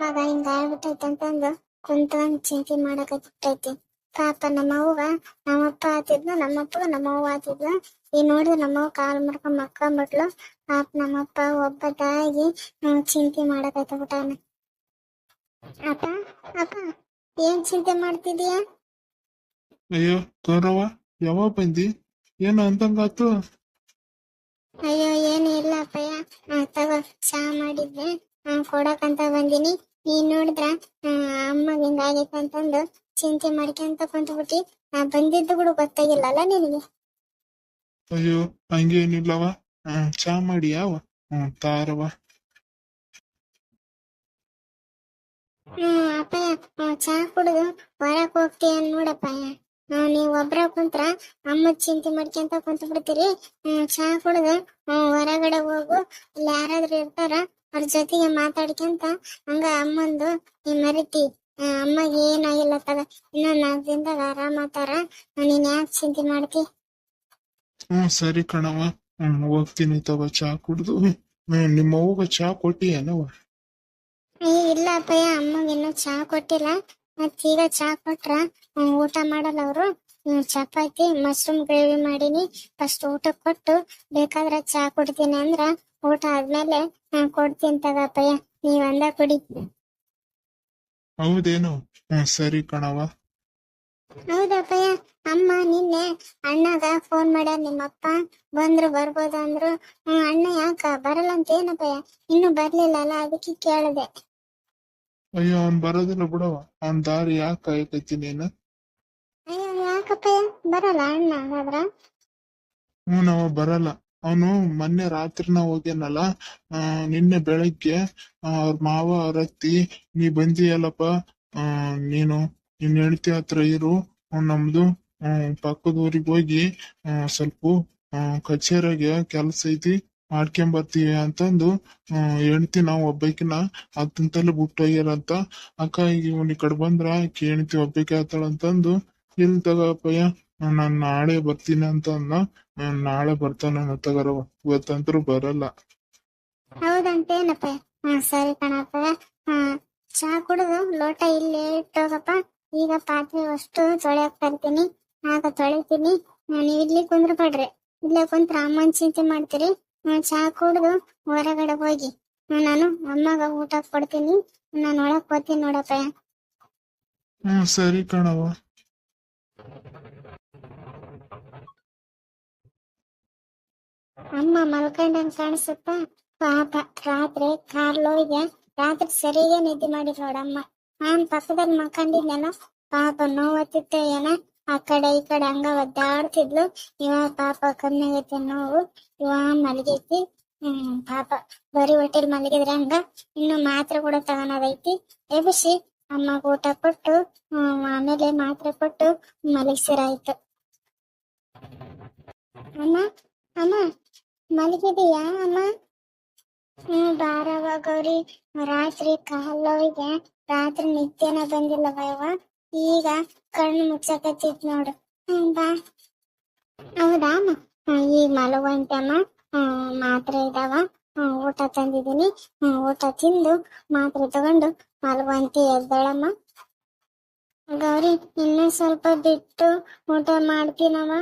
ಅಮ್ಮಗ ಹಿಂಗ ಆಗ್ಬಿಟ್ಟೈತೆ ಅಂತಂದು ಕುಂತ ಚಿಂತೆ ಮಾಡಕತ್ತೈತಿ ಪಾಪ ನಮ್ಮವ್ವ ನಮ್ಮಪ್ಪ ಆತಿದ್ನ ನಮ್ಮಪ್ಪ ನಮ್ಮವ್ವ ಆತಿದ್ಲು. ಈ ನೋಡಿದ್ ನಮ್ಮವ್ವ ಕಾಲ್ ಮಾಡ್ಕೊಂಡ್ ಮಕ್ಕೊಂಬಿಟ್ಲು. ಪಾಪ ನಮ್ಮಪ್ಪ ಒಬ್ಬದಾಗಿ ತಾಯಿ ಚಿಂತೆ ಮಾಡಕತ್ತ ಬಿಟ್ಟಾನ. ಅಪ್ಪ ಅಪ್ಪ ಏನ್ ಚಿಂತೆ ಮಾಡ್ತಿದೀಯ? ಅಯ್ಯೋ ಗೌರವ ಯಾವಾಗ ಬಂದಿ? ಏನು ಅಂತಂಗಾತು ಅಯ್ಯೋ ಏನು ಇಲ್ಲ ಅಪ್ಪಯ್ಯ ತಗೋ ಚಾ ಮಾಡಿದ್ದೆ. ಕೊಡಕಂತ ಬಂದಿನಿ. ನೀನ್ ನೋಡಿದ್ರ ಅಮ್ಮಗ್ ಹಿಂಗಾಗೈತ ಅಂತಂದು ಚಿಂತೆ ಮಾಡ್ಕೊಂತ ಕುಂತ್ಬಿಟ್ಟಿ ನಾ ಬಂದಿದ್ದು ಕೂಡ ಗೊತ್ತಾಗಿಲ್ಲಲ್ಲ ನಿನಗೆ? ಅಯ್ಯೋ ಹಂಗೇನಿಲ್ಲವ ಹ್ಮ್ ಚಾ ಮಾಡಿ ಯಾವ ಹ್ಮ್ ತಾರವ ಹ್ಮ್ ಅಪ್ಪಯ್ಯ ಚಾ ಕುಡಿದು ಹೊರಕ್ ಹೋಗ್ತೀಯ ನೋಡಪ್ಪಯ್ಯ. ನೀವ್ ಒಬ್ರ ಕುಂತ್ರ ಅಮ್ಮ ಚಿಂತೆ ಮಾಡ್ಕೊಂತ ಕುಂತ ಬಿಡ್ತೀರಿ ಹ್ಮ್ ಚಾ ಕುಡಿದು ಹೊರಗಡೆ ಹೋಗು. ಇಲ್ಲಿ ಯಾರಾದ್ರೂ ಇರ್ತಾರ ಅವ್ರ ಜೊತೆಗೆ ಮಾತಾಡ್ಕೊಂತ ಹಂಗ ಅಮ್ಮಂದು ನೀ ಮರಿತಿ. ಅಮ್ಮಗೆ ಏನಾಗಿಲ್ಲ ತಗ. ಇನ್ನೊಂದ್ ನಾಲ್ಕು ದಿನದಾಗ ಆರಾಮ್ ಆತಾರ. ನೀನ್ ಯಾಕೆ ಚಿಂತೆ ಮಾಡ್ತಿ? ಹ್ಮ್ ಸರಿ ಕಣವ ಹ್ಮ್ ಹೋಗ್ತೀನಿ ತಗೋ ಚಾ ಕುಡ್ದು. ಹ್ಮ್ ನಿಮ್ಮ ಅವ್ವಗ ಚಾ ಕೊಟ್ಟಿ ಏ ಇಲ್ಲ ಅಪ್ಪಯ್ಯ. ಅಮ್ಮಗೆ ಇನ್ನೂ ಚಾ ಕೊಟ್ಟಿಲ್ಲ. ಮತ್ತೀಗ ಚಾ ಕೊಟ್ರ ಊಟ ಮಾಡಲ್ಲ ಅವರು. ಚಪಾತಿ ಮಶ್ರೂಮ್ ಗ್ರೇವಿ ಮಾಡೀನಿ. ಫಸ್ಟ್ ಊಟ ಕೊಟ್ಟು ಬೇಕಾದ್ರೆ ಚಾ ಕುಡ್ತೀನಿ ಅಂದ್ರ ಊಟ ಆದ್ಮೇಲೆ ನಾನ್ ಕೊಡ್ತೀನಿ ತಗಪ್ಪಯ್ಯ. ನೀವ್ ಅಂದ ಕುಡಿ. ಹೌದೇನು? ಸರಿ ಕಣವ ಹೌದಪ್ಪಯ್ಯ. ಅಮ್ಮ ನಿನ್ನೆ ಅಣ್ಣಗ ಫೋನ್ ಮಾಡ್ಯಾರ. ನಿಮ್ಮಪ್ಪ ಬಂದ್ರು ಬರ್ಬೋದು ಅಂದ್ರು. ಹ್ಮ್ ಅಣ್ಣ ಯಾಕ ಬರಲ್ಲ ಅಂತ ಏನಪ್ಪಯ್ಯ? ಇನ್ನು ಬರ್ಲಿಲ್ಲ ಅಲ್ಲ ಅದಕ್ಕೆ ಕೇಳಿದೆ. ಅಯ್ಯೋ ಅವ್ನ್ ಬರೋದಿಲ್ಲ ಬಿಡವ ಅವ್ನ್ ದಾರಿ ಯಾಕೆ ಕಾಯಕತ್ತಿ ನೀನು? ಬರಲ್ಲ ಅಣ್ಣ ಹಾಗಾದ್ರ? ಬರಲ್ಲ. ಅವನು ಮೊನ್ನೆ ರಾತ್ರಿನ ಹೋಗ್ಯಾನಲ್ಲ ಆ ನಿನ್ನೆ ಬೆಳಗ್ಗೆ ಆ, ಅವ್ರ ಮಾವ ಅವ್ರ ಅತ್ತಿ ನೀ ಬಂದಿಯಲ್ಲಪ್ಪ ಆ ನೀನು ನಿನ್ ಹೆಂಡತಿ ಹತ್ರ ಇರು ಅವ್ನ್ ನಮ್ದು ಹ್ಮ್ ಪಕ್ಕದ ಊರಿಗೆ ಹೋಗಿ ಆ, ಸ್ವಲ್ಪ ಕಚೇರಿಗೆ ಕೆಲಸ ಐತಿ ಮಾಡ್ಕೊಂಡ್ ಬರ್ತೀವಿ ಅಂತಂದು ಹೆಂಡತಿ ನಾವ್ ಒಬ್ಬಾಕಿನ ಅತ್ತಂತಲ್ಲಿ ಬಿಟ್ಟು ಹೋಗ್ಯಾರಂತ ಅಕ್ಕ ಈಗ ಇವ್ನ ಈ ಕಡೆ ಬಂದ್ರ ಆಕಿ ಹೆಂಡತಿ ಒಬ್ಬಾಕಿ ಆತಾಳಂತಂದು ಇಲ್ ತಗಪ್ಪಯ್ಯ ನಾನ್ ನಾಳೆ ಬರ್ತೀನಿ ಅಂತ ಅಂದ ನಾನ್ ನಾಳೆ ಬರ್ತಾನ ತಗರವ ಇವತ್ತಂತರೂ ಬರಲ್ಲ. ಹೌದಂತೇನಪ್ಪ ಹಾ ಸರಿ ಕಣಪ್ಪ. ಹಾ ಚಾ ಕುಡಿದು ಲೋಟ ಇಲ್ಲೇ ಇಟ್ಟೋಗಪ್ಪ. ಈಗ ಪಾತ್ರೆ ಅಷ್ಟು ತೊಳೆಯಕ್ ತರ್ತೀನಿ ಆಗ ತೊಳಿತೀನಿ. ಹಾ, ಇಲ್ಲಿ ಕುಂದ್ರ ಪಡ್ರಿ ಇಲ್ಲೇ ಕುಂತ್ರ ಅಮ್ಮನ್ ಚಿಂತೆ ಮಾಡ್ತೀರಿ. ಚಾ ಕುಡಿದು ಹೊರಗಡೆ ಹೋಗಿ. ನಾನು ಅಮ್ಮಗ ಊಟ ಕೊಡ್ತೀನಿ. ನಾನು ಒಳಗ್ ಹೋಗ್ತೀನಿ ನೋಡಪ್ಪ. ಹ್ಮ್ ಸರಿ ಕಣವ ಅಮ್ಮ ಮಲ್ಕೊಂಡಂಗ್ ಕಾಣಿಸುತ್ತ? ಪಾಪ, ರಾತ್ರಿ ಕಾರ್ಲೋಗೆ ರಾತ್ರಿ ಸರಿಯಾಗಿ ನಿದ್ದೆ ಮಾಡಿ ನೋಡಮ್ಮ. ನಾನ್ ಪಕ್ಕದಲ್ಲಿ ಮಲ್ಕೊಂಡಿದ್ನಲ್ಲ, ಪಾಪ ನೋವತ್ತಿತ್ತ ಏನ, ಆ ಕಡೆ ಈ ಕಡೆ ಹಂಗ ಒದ್ದಾಡ್ತಿದ್ಲು. ಇವ ಪಾಪ ಕಮ್ಮಿ ಆಗೈತೆ ನೋವು, ಇವ ಮಲಗೈತಿ. ಹ್ಮ್, ಪಾಪ ಬರಿ ಹೊಟ್ಟೆಲ್ ಮಲಗಿದ್ರೆ ಹಂಗ, ಇನ್ನು ಮಾತ್ರೆ ಕೂಡ ತಗೊಳೋದೈತಿ ಎಬಿಸಿ ಅಮ್ಮ ಊಟ ಕೊಟ್ಟು ಆಮೇಲೆ ಮಾತ್ರೆ ಕೊಟ್ಟು ಮಲಗಿಸಿರಾಯ್ತು. ಅಮ್ಮ ಅಮ್ಮ ಮಲಗಿದೀಯಾ ಅಮ್ಮ? ಹ್ಮ್ ಬಾರವ ಗೌರಿ. ರಾತ್ರಿ ಕಾಲೋವಿಗೆ ರಾತ್ರಿ ನಿತ್ಯನ ಬಂದಿಲ್ಲ ಭಯವ ಈಗ ಕಣ್ಣು ಮುಚ್ಚಕತ್ತಿತ್ ನೋಡು. ಬಾ. ಹೌದಾ ಅಮ್ಮ? ಈಗ ಮಲಗುವಂತೆ ಅಮ್ಮ. ಮಾತ್ರೆ ಇದಾವ. ಊಟ ತಂದಿದ್ದೀನಿ. ಊಟ ತಿಂದು ಮಾತ್ರೆ ತಗೊಂಡು ಮಲಗುವಂತೆ ಎದ್ದೇಳಮ್ಮ. ಗೌರಿ ಇನ್ನೂ ಸ್ವಲ್ಪ ಬಿಟ್ಟು ಊಟ ಮಾಡ್ತೀನಮ್ಮ.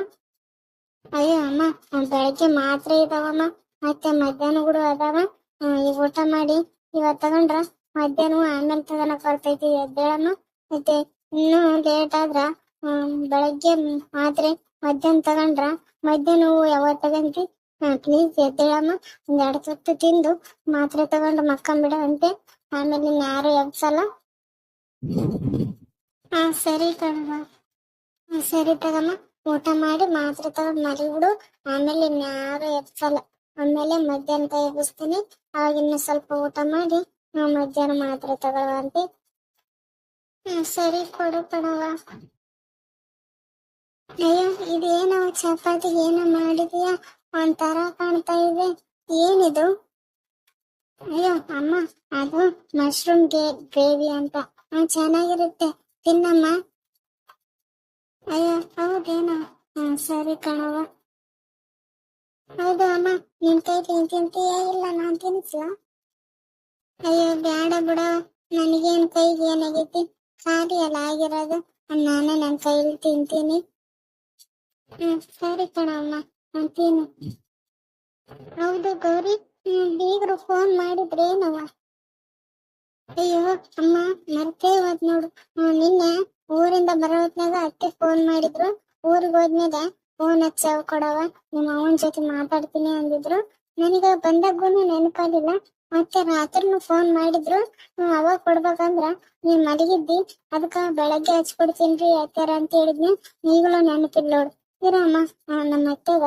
ಅಯ್ಯೋ ಅಮ್ಮ ಬೆಳಗ್ಗೆ ಮಾತ್ರ ಇದಾವಮ್ಮ. ಮತ್ತೆ ಮಧ್ಯಾಹ್ನ ಕೂಡ ಅದಾವ. ಈಗ ಊಟ ಮಾಡಿ ಇವತ್ ತಗೊಂಡ್ರ ಮಧ್ಯಾಹ್ನ ಆಮೇಲೆ ತಗೊಳಕ್ ಬರ್ತೈತಿ ಎದ್ದೇಳಮ್ಮ. ಮತ್ತೆ ಇನ್ನು ಲೇಟ್ ಆದ್ರ ಬೆಳಗ್ಗೆ ಮಾತ್ರೆ ಮಧ್ಯಾಹ್ನ ತಗೊಂಡ್ರ ಮಧ್ಯಾಹ್ನ ಯಾವತ್ ತಗಂತಿ? ಪ್ಲೀಸ್ ಎದ್ದೇಳಮ್ಮ. ಒಂದ್ ಎರಡ್ ತುತ್ತು ತಿಂದು ಮಾತ್ರೆ ತಗೊಂಡು ಮಕ್ಕಂಬಿಡವಂತೆ. ಆಮೇಲೆ ಯಾರು ಎಬ್ಸಲ್ಲ? ಹಾ ಸರಿ ಕಣಮ್ಮ. ಸರಿ ತಗಮ್ಮ. ಊಟ ಮಾಡಿ ಮಾತ್ರೆ ತಗೊಂಡ್ ಮರಿಬಿಡು ಆಮೇಲೆ ಇನ್ಯಾರು ಎಬ್ಸಲ್ಲ ಆಮೇಲೆ ಮಧ್ಯಾಹ್ನ ಕೈ ಎಬ್ಬಿಸ್ತೀನಿ. ಅವಾಗ ಇನ್ನು ಸ್ವಲ್ಪ ಊಟ ಮಾಡಿ ನಾವು ಮಧ್ಯಾಹ್ನ ಮಾತ್ರೆ ತಗೊಳ್ಳುವಂತೆ ಹ್ಮ್, ಸರಿ ಕೊಡು ಕಣವ ಅಯ್ಯೋ, ಇದೇನೋ ಚಪಾತಿ ಏನೋ ಮಾಡಿದೀಯ? ಒಂಥರ ಕಾಣ್ತಾ ಇದೆ. ಏನಿದು? ಅಯ್ಯೋ, ಅಮ್ಮ, ಅದು ಮಶ್ರೂಮ್ ಗೇ ಗ್ರೇವಿ ಅಂತ. ಚೆನ್ನಾಗಿರುತ್ತೆ. ತಿನ್ನಮ್ಮ. ಅಯ್ಯೋ, ಹೌದೇನೋ? ಹ್ಮ್, ಸರಿ ಕಣವ ಹೌದು ಅಮ್ಮ, ನಿನ್ ಕೈ ತಿಂತೀಯ ಇಲ್ಲ, ನಾನ್ ತಿನ್ಸ್ಲಾ? ಅಯ್ಯೋ ಬೇಡ. ಬಿಡ ನನಗೇನ್ ಕೈಗೆ ಏನಾಗೈತಿ? ಖಾಲಿ ಅಲ್ಲ, ಆಗಿರೋದು. ನಾನೇ ನನ್ನ ಕೈಲಿ ತಿಂತೀನಿ. ಹ್ಮ್, ಸರಿ ಕಣಮ್ಮ ಅಂತೀನಿ ಹೌದು ಗೌರಿ, ಹ್ಮ್ ಬೀಗರು ಫೋನ್ ಮಾಡಿದ್ರೇನವ ಅಯ್ಯೋ, ಅಮ್ಮ ಮರ್ತೇ ಹೋದ್ ನೋಡು. ನಿನ್ನೆ ಊರಿಂದ ಬರೋ ಹೊತ್ನಾಗ ಅತ್ತೆ ಫೋನ್ ಮಾಡಿದ್ರು. ಊರಿಗೆ ಹೋದ್ಮೇಲೆ ಫೋನ್ ಹಚ್ಚಾವ್ ಕೊಡವ ನಿಮ್ಮ ಅವನ ಜೊತೆ ಮಾತಾಡ್ತೀನಿ ಅಂದಿದ್ರು. ನನಗ ಬಂದಾಗೂನು ನೆನಪಾಗಿಲ್ಲ ಮತ್ತೆ ರಾತ್ರಿನು ಫೋನ್ ಮಾಡಿದ್ರು. ಅವಾಗ ಕೊಡ್ಬೇಕಂದ್ರ ನೀನ್ ಮಲಗಿದ್ದಿ ಅದಕ್ಕ ಬೆಳಗ್ಗೆ ಹಚ್ಕೊಡ್ತೀನ್ರಿ ಅತ್ಯಾರ ಅಂತ ಹೇಳಿದ್ನಿ. ಈಗಲೂ ನೆನಪಿಲ್ಲ ನೋಡು. ಇರಮ್ಮ ನಮ್ಮ ಅತ್ತೆಗ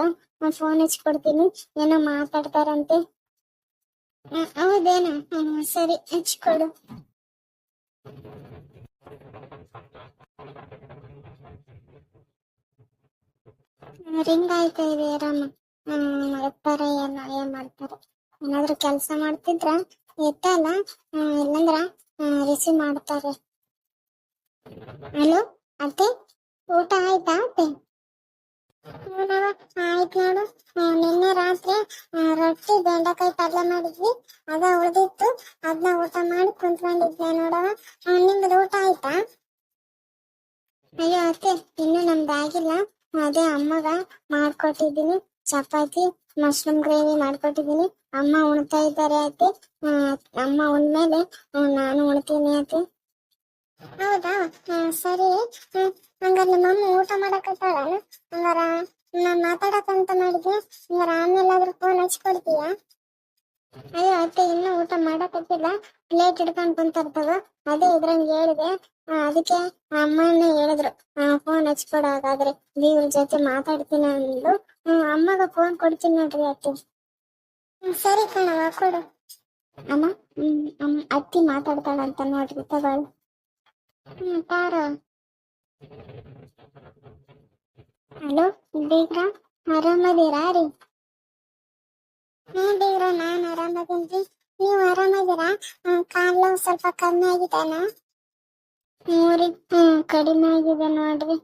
ಫೋನ್ ಹಚ್ಕೊಡ್ತೀನಿ. ಏನೋ ಮಾತಾಡ್ತಾರಂತೆ. ಹೌದೇನ. ಸರಿ, ಹಚ್ಕೊಡು. ರಿಂಗ್ ಆಯ್ತಾ ಇದೆ ರಾಮ ಎತ್ತಾರ ಏನೋ ಏನ್ ಮಾಡ್ತಾರೆ? ಏನಾದ್ರು ಕೆಲಸ ಮಾಡ್ತಿದ್ರ? ಎತ್ತಲ್ಲ? ಇಲ್ಲಂದ್ರ ರಿಸೀವ್ ಮಾಡ್ತಾರೆ. ಹಲೋ, ಅತ್ತೆ ಊಟ ಆಯ್ತಾ ಅತ್ತೆ ಹ್ಞೂನವ್ವ, ಆಯ್ತ್ ನೋಡು ಹ್ಮ್, ನಿನ್ನೆ ರಾತ್ರಿ ಹ್ಮ್, ರೊಟ್ಟಿ ಬೆಂಡೆಕಾಯಿ ಮಾಡಿದ್ವಿ ಅದ ಉಳ್ದಿತ್ತು. ಅದನ್ನ ಊಟ ಮಾಡಿ ಕುಂತ್ಕೊಂಡಿದ್ದೆ ನೋಡವ ನಿಮ್ದು ಊಟ ಆಯ್ತಾ? ಅಯ್ಯೋ ಅತ್ತೆ ಇನ್ನು ನಮ್ದು ಆಗಿಲ್ಲ. ಅದೇ ಅಮ್ಮಗ ಮಾಡ್ಕೊಟ್ಟಿದ್ದೀನಿ. ಚಪಾತಿ ಮಶ್ರೂಮ್ ಗ್ರೇವಿ ಮಾಡ್ಕೊಟ್ಟಿದ್ದೀನಿ. ಅಮ್ಮ ಉಣ್ತಾ ಇದ್ದಾರೆ ಅತ್ತೆ. ಅಮ್ಮ ಉಣ್ಮೇಲೆ ನಾನು ಉಣ್ತೀನಿ ಅತ್ತೆ. ಹೌದಾ? ಸರಿ. ಹ್ಮ್, ನಮ್ಮ ನಮ್ಮಮ್ಮ ಊಟ ಮಾಡಕತ್ತಾಳ ಹಂಗಾರ ಮಾತಾಡಕಂತ ಮಾಡಿದ್ವಿ ಹಂಗಾರ ಆಮೇಲೆ ಆದ್ರೂ ಫೋನ್ ಹಚ್ಕೊಡ್ತೀಯಾ? ಅಯ್ಯೋ ಅತ್ತೆ, ಇನ್ನೂ ಊಟ ಮಾಡಕತ್ತಿಲ್ಲ ಪ್ಲೇಟ್ ಹಿಡ್ಕೊಂಡ್ ಕುಂತಿರ್ತಾವ. ಅದೇ ಇದ್ರಂಗ್ ಹೇಳಿದೆ. ಅದಕ್ಕೆ ಅಮ್ಮನ ಹೇಳಿದ್ರು. ಫೋನ್ ಹಚ್ಕೊಡು ಹಾಗಾದ್ರೆ. ಜೊತೆ ಮಾತಾಡ್ತೀನಿ ಅಂದ್ಲು. ಅಮ್ಮಗ ಫೋನ್ ಕೊಡ್ತೀನಿ ನೋಡ್ರಿ ಅತ್ತೆ. ಸರಿ ಕಣವ ಕೊಡು. ಅಮ್ಮ, ಹ್ಮ್ ಅತ್ತಿ ಮಾತಾಡ್ತಾಳಂತ ನೋಡ್ರಿ, ತಗೊಳ್ಳು. ಹ್ಮ್, ತಾರೋ. ಹಲೋ ಬೇಗ ಆರಾಮದಿರಾ ರೀ? ಹ್ಮ್, ದೇವ್ರ, ನಾನ್ ಆರಾಮದೀನ್ರಿ ನೀವು ಆರಾಮದೀರಾ ಕಾಲು ಸ್ವಲ್ಪ ಕಮ್ಮಿ ಆಗಿದಾನ? ಮೂರಿ ಹ್ಮ್, ಕಡಿಮೆ ಆಗಿದೆ ನೋಡ್ರಿ.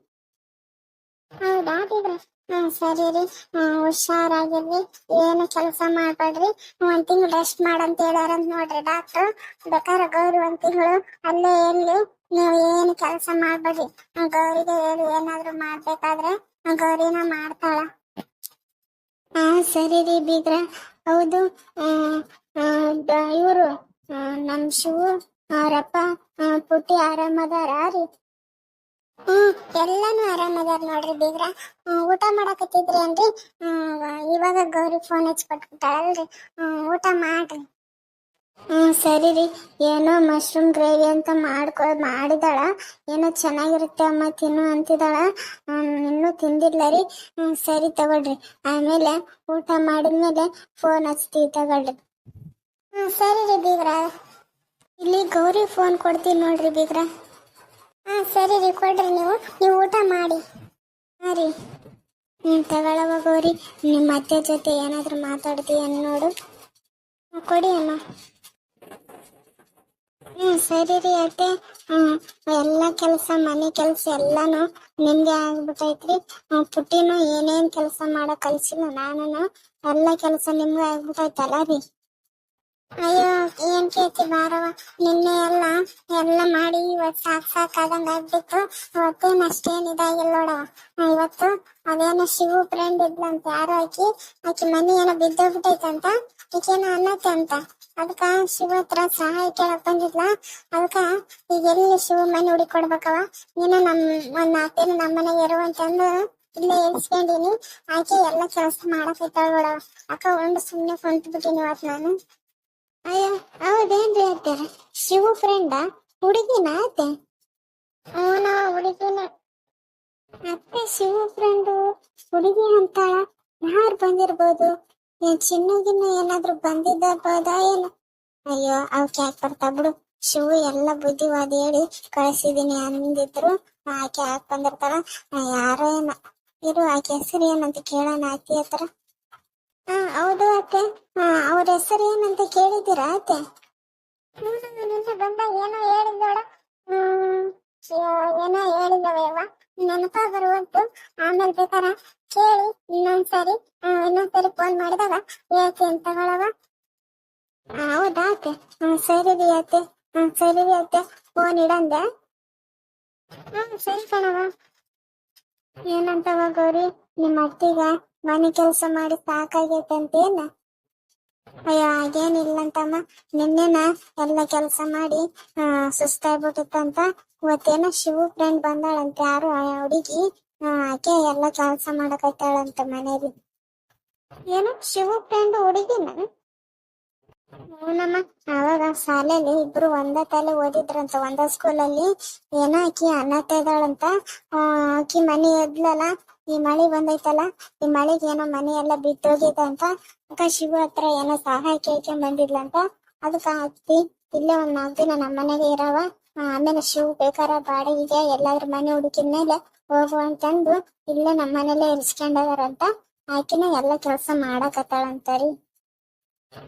ಹೌದಾ ದೇವ್ರ? ಹಾ, ಸರಿ ರೀ. ಹುಷಾರ್ ಹುಷಾರಾಗಿರ್ರಿ. ಏನು ಕೆಲಸ ಮಾಡ್ಬೇಡ್ರಿ. ಒಂದ್ ತಿಂಗಳು ರೆಸ್ಟ್ ಮಾಡಂತ ಹೇಳಾರಂತ ನೋಡ್ರಿ ಡಾಕ್ಟರ್ ಬೇಕಾದ್ರೆ ಗೌರಿ ಒಂದ್ ತಿಂಗಳು ಅಲ್ಲೇ ಎಲ್ಲಿ ನೀವು ಏನು ಕೆಲಸ ಮಾಡ್ಬೇಡ್ರಿ. ಗೌರಿಗೆ ಹೇಳಿ ಏನಾದ್ರು ಮಾಡ್ಬೇಕಾದ್ರೆ ಗೌರಿನ ಮಾಡ್ತಾಳ. ಹಾ, ಸರಿ ರೀ ಬೀಗ್ರ. ಹೌದು. ಇವರು ನಮ್ ಶಿವು ಅವರಪ್ಪ ಪುಟ್ಟಿ ಆರಾಮದಾರ ರೀ? ಹ್ಮ್, ಎಲ್ಲಾನು ಆರಾಮದಾರ ನೋಡ್ರಿ ಬೀಗ್ರ. ಊಟ ಮಾಡಕತ್ತಿದ್ರಿ ಏನ್ರಿ ಇವಾಗ ಗೌರಿ ಫೋನ್ ಹಚ್ಕೊಟ್ಬಿಟ್ಟಾಳಲ್ರಿ. ಊಟ ಮಾಡ್ರಿ. ಹ್ಮ್ ಸರಿ ರೀ. ಏನೋ ಮಶ್ರೂಮ್ ಗ್ರೇವಿ ಅಂತ ಮಾಡ್ಕೊ ಮಾಡಿದಾಳ. ಏನೋ ಚೆನ್ನಾಗಿರುತ್ತೆ ಅಮ್ಮ, ತಿನ್ನು ಅಂತಿದಾಳ. ಇನ್ನು ತಿಂದಿಲ್ಲ ರೀ. ಹ್ಮ್, ಸರಿ ತಗೊಳ್ರಿ. ಆಮೇಲೆ ಊಟ ಮಾಡಿದ್ಮೇಲೆ ಫೋನ್ ಹಚ್ತೀವಿ ತಗೊಳ್ರಿ. ಹ್ಮ್, ಸರಿ ರೀ ಬೀಗ್ರ ಇಲ್ಲಿ ಗೌರಿ ಫೋನ್ ಕೊಡ್ತೀವಿ ನೋಡ್ರಿ ಬೀಗ್ರ ಹ್ಮ್, ಸರಿ ರೀ, ಕೊಡ್ರಿ ನೀವು. ನೀವು ಊಟ ಮಾಡಿ. ಹಾ ರೀ. ಹ್ಮ್ ತಗೊಳವ ಗೌರಿ. ನಿಮ್ಮ ಅತ್ತೆ ಜೊತೆ ಏನಾದ್ರು ಮಾತಾಡ್ತೀಯ ನೋಡು ಕೊಡಿ ಅಮ್ಮ. ಹ್ಮ್ ಸರಿ ರೀ ಅತ್ತೆ ಹ್ಮ್ ಎಲ್ಲ ಕೆಲಸ ಮನೆ ಕೆಲಸ ಎಲ್ಲಾನು ನಿಮ್ಗೆ ಆಗ್ಬಿಟ್ಟೈತ್ರಿ ಹ್ಮ್, ಪುಟ್ಟಿನೂ ಏನೇನ್ ಕೆಲಸ ಮಾಡಕ್ ಕಲ್ಸಿಲ್ಲ ನಾನು ಎಲ್ಲ ಕೆಲಸ ನಿಮ್ಗೆ ಆಗ್ಬಿಟ್ಟೈತಲ್ಲ ರೀ. ಅಯ್ಯೋ ಏನ್ ಕೇಳ್ತಿ ಬಾರವ ನಿನ್ನೆ ಎಲ್ಲ ಎಲ್ಲ ಮಾಡಿ ಇವತ್ತು ಸಾಕ್ ಸಾಕಾದಂಗ ಆಗ್ಬಿಟ್ಟು ಇವತ್ತೇನ್ ಅಷ್ಟೇನ್ ಇದಾಗಿಲ್ಲ ನೋಡವ ಇವತ್ತು ಅದೇನೋ ಶಿವು ಫ್ರೆಂಡ್ ಇದ್ಲಂತ. ಯಾರೋ ಆಕಿ ಆಕಿ ಮನಿ ಏನೋ ಬಿದ್ದೋಗ್ಬಿಟ್ಟೈತಂತ ಆಕೇನೋ ಅನ್ನತ್ತೆ ಅಂತ. ಅದಕ್ಕ ಶಿವ ಹತ್ರ ಸಹಾಯ ಕೇಳಕ್ ಬಂದಿದ್ಲ. ಅದಕ್ಕ ಈಗ ಎಲ್ಲಿ ಶಿವ ಮನೆ ಹುಡುಕಿ ಕೊಡ್ಬೇಕವ? ನಮ್ಮ ನಮ್ ಒಂದ್ ನಾಲ್ಕು ದಿನ ನಮ್ಮ ಮನೆಗೆ ಇರುವಂತಂದು ಇಲ್ಲೇ ಇಳಿಸ್ಕೊಂಡಿನಿ ಆಕೆ ಎಲ್ಲ ಕೆಲಸ ಮಾಡಕೈತಾಳ ನೋಡವ ಅಕ್ಕ ಒಂದು ಸುಮ್ನೆ ಕುಂತ್ ಬಿಟ್ಟಿನಿ ಇವತ್ ನಾನು. ಅಯ್ಯೋ, ಹೌದೇನ್ರಿ ಅತ್ತಾರ ಶಿವ ಫ್ರೆಂಡ ಹುಡುಗಿನ ಅತ್ತೆ? ಅವನ ಹುಡುಗಿನ? ಅತ್ತೆ, ಶಿವ ಫ್ರೆಂಡು ಹುಡುಗಿ ಅಂತಾಳ ಯಾರು ಬಂದಿರ್ಬೋದು? ಏನ್ ಚಿನ್ನಗಿನ್ನ ಏನಾದ್ರೂ ಬಂದಿದ್ದ ಏನು? ಅಯ್ಯೋ ಅವಕ್ಕೆ ಯಾಕೆ ಬರ್ತಾ ಬಿಡು. ಶಿವ ಎಲ್ಲ ಬುದ್ಧಿವಾದ ಹೇಳಿ ಕಳಿಸಿದೀನಿ ಅಂದಿದ್ರು. ಆಕೆ ಯಾಕೆ ಬಂದಿರ್ತಾರ ಯಾರೋ ಏನ. ಇರು, ಆಕೆ ಹೆಸರು ಏನಂತ ಕೇಳೋಣ ಅತ್ತಿ ಹತ್ರ. ಹಾ, ಹೌದು ಅತ್ತೆ. ಅವ್ರ ಹೆಸರು ಏನಂತ ಕೇಳಿದ್ದೀರಾ ಅತ್ತೆ? ಬಂದ ಏನೋ ಹೇಳಿದ್ದೋಡ ಏನೋ ಹೇಳಿದವ ನೆನಪ ಬರುವಂತು ಆಮೇಲೆ ಬೇಕಾರ ಕೇಳಿ, ಇನ್ನೊಂದ್ಸರಿ ಇನ್ನೊಂದ್ಸರಿ ಫೋನ್ ಮಾಡಿದಾಗ ಯಾಕೆ ಅಂತ ಹೇಳವ ಹೌದಾ ಅತ್ತೆ? ಸರಿ ರೀ ಅತ್ತೆ. ಸರಿ ರೀ ಅತ್ತೆ. ಫೋನ್ ಇಡಂದೆ. ಹ್ಮ್, ಸರಿ ಕಣವ ಏನಂತವ ಗೌರಿ? ನಿಮ್ಮ ಅತ್ತಿಗ ಮನೆ ಕೆಲಸ ಮಾಡಿ ಸಾಕಾಗೈತಂತೇನ ಅಯ್ಯೋ, ಹಾಗೇನಿಲ್ಲಂತಮ್ಮ. ನಿನ್ನೆನ ಎಲ್ಲ ಕೆಲಸ ಮಾಡಿ ಸುಸ್ತಾಗ್ಬಿಟ್ಟಿತ್ತಂತ. ಇವತ್ತೇನೋ ಶಿವ ಫ್ರೆಂಡ್ ಬಂದಾಳಂತೆ, ಯಾರು ಹುಡುಗಿ ಆಕೆ ಎಲ್ಲ ಕೆಲಸ ಮಾಡಕತ್ತಾಳಂತ ಮನೇಲಿ. ಏನು ಶಿವ ಫ್ರೆಂಡ್ ಹುಡುಗಿನ ಹ್ಞೂನಮ್ಮ ಅವಾಗ ಶಾಲೆಯಲ್ಲಿ ಇಬ್ರು ಒಂದ ತಲೆ ಓದಿದ್ರಂತ, ಒಂದ ಸ್ಕೂಲಲ್ಲಿ ಏನೋ ಆಕಿ ಅನ್ನತ್ತ ಇದ್ದಾಳಂತ. ಆಕಿ ಮನೆ ಎದ್ಲಲ್ಲ ಈ ಮಳೆ ಬಂದೈತಲ್ಲ, ಈ ಮಳೆಗೆ ಏನೋ ಮನೆ ಎಲ್ಲ ಬಿದ್ದೋಗಿದೆ ಅಂತ. ಅಕ್ಕ, ಶಿವ ಹತ್ರ ಏನೋ ಸಹಾಯ ಕೇಳ್ಕೊಂಡ್ ಬಂದಿದ್ಲಂತ. ಅದಕ್ಕ ಅತ್ತಿ ಇಲ್ಲೇ ಒಂದ್ ನಾಲ್ಕು ದಿನ ನಮ್ಮ ಮನೆಗೆ ಇರವ ಆಮೇಲೆ ಶಿವ್ ಬೇಕಾರ ಬಾಡಿಗೆ ಎಲ್ಲಾದ್ರ ಮನೆ ಹುಡುಕಿದ ಮೇಲೆ ಹೋಗು ಅಂತಂದು ಇಲ್ಲೇ ನಮ್ಮ ಮನೇಲೆ ಅಂತ ಆಕಿನ ಎಲ್ಲ ಕೆಲಸ ಮಾಡಕತ್ತಾಳಂತಾರಿ.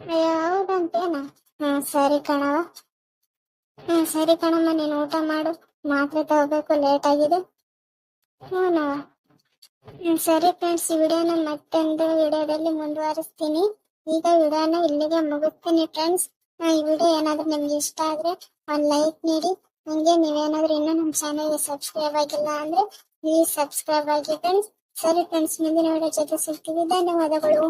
ಅಯ್ಯೋ ಹೌದಂತೇನ ಹಾ, ಸರಿ ಕಣವ ಹಾ, ಸರಿ ಕಣಮ್ಮ, ನೀನು ಊಟ ಮಾಡು. ಮಾತ್ರ ತಗೋಬೇಕು ಲೇಟ್ ಆಗಿದೆ. ಹ್ಞೂನವ ಸರಿ ಫ್ರೆಂಡ್ಸ್ ವಿಡಿಯೋನ ಮತ್ತೊಂದು ವಿಡಿಯೋದಲ್ಲಿ ಮುಂದುವರಿಸ್ತೀನಿ. ಈಗ ವಿಡಿಯೋನ ಇಲ್ಲಿಗೆ ಮುಗಿಸ್ತೀನಿ ಫ್ರೆಂಡ್ಸ್ ಈ ವಿಡಿಯೋ ಏನಾದ್ರೂ ನಿಮ್ಗೆ ಇಷ್ಟ ಆದ್ರೆ ಒಂದ್ ಲೈಕ್ ನೀಡಿ. ಹಂಗೆ ನೀವೇನಾದ್ರೂ ಇನ್ನೂ ನಮ್ಮ ಚಾನಲ್ಗೆ ಸಬ್ಸ್ಕ್ರೈಬ್ ಆಗಿಲ್ಲ ಅಂದ್ರೆ ಪ್ಲೀಸ್ ಸಬ್ಸ್ಕ್ರೈಬ್ ಆಗಿ ಫ್ರೆಂಡ್ಸ್ ಸರಿ ಫ್ರೆಂಡ್ಸ್ ಮುಂದಿನ ವಿಡಿಯೋ ಜೊತೆ ಸಿಗ್ತೀವಿ ಧನ್ಯವಾದಗಳು.